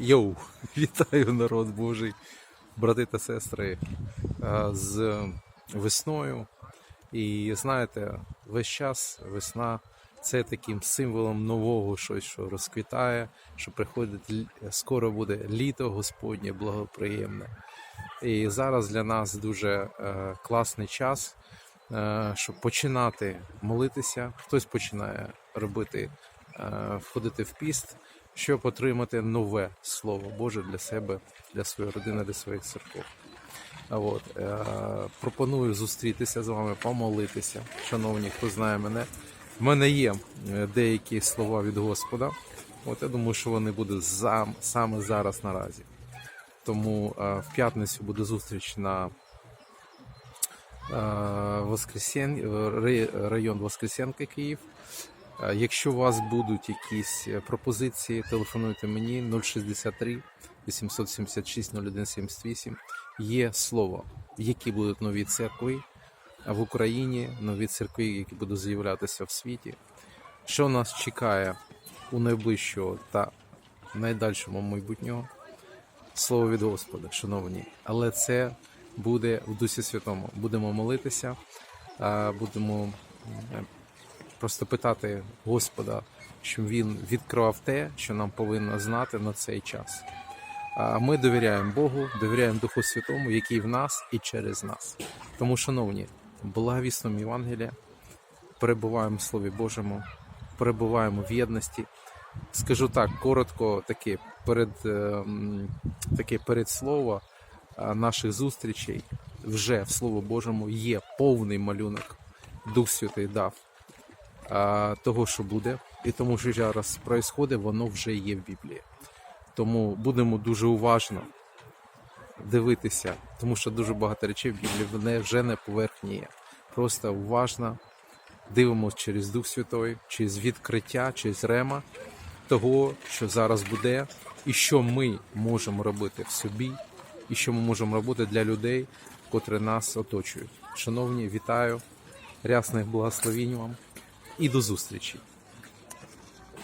Йоу, вітаю народ Божий, брати та сестри е, з весною. І знаєте, весь час весна це таким символом нового щось, що розквітає, що приходить скоро буде літо Господнє благоприємне. І зараз для нас дуже е, класний час, е, щоб починати молитися. Хтось починає робити, входити в піст, щоб отримати нове слово Боже для себе, для своєї родини, для своїх церков. От, е, пропоную зустрітися з вами, помолитися. Шановні, хто знає мене. В мене є е, деякі слова від Господа. От я думаю, що вони будуть зам, саме зараз наразі. Тому е, в п'ятницю буде зустріч на Воскресен... район Воскресенка Київ. Е, Якщо у вас будуть якісь е, пропозиції, телефонуйте мені 063 876 0178. Є слово, які будуть нові церкви в Україні, нові церкви, які будуть з'являтися в світі. Що нас чекає у найближчого та найдальшому майбутнього? Слово від Господа, шановні. Але це буде в Дусі Святому. Будемо молитися, будемо просто питати Господа, щоб він відкривав те, що нам повинно знати на цей час. Ми довіряємо Богу, довіряємо Духу Святому, який в нас і через нас. Тому, шановні, благовісному Євангелія, перебуваємо в Слові Божому, перебуваємо в єдності. Скажу так, коротко, таке перед е, таке передслово а, наших зустрічей вже в Слово Божому є повний малюнок. Дух Святий дав того, що буде, і тому, що зараз відбувається, воно вже є в Біблії. Тому будемо дуже уважно дивитися, тому що дуже багато речей в Біблії вже не поверхні є. Просто уважно дивимося через Дух Святой, через відкриття, через рема того, що зараз буде, і що ми можемо робити в собі, і що ми можемо робити для людей, котрі нас оточують. Шановні, вітаю, рясних благословінь вам і до зустрічі!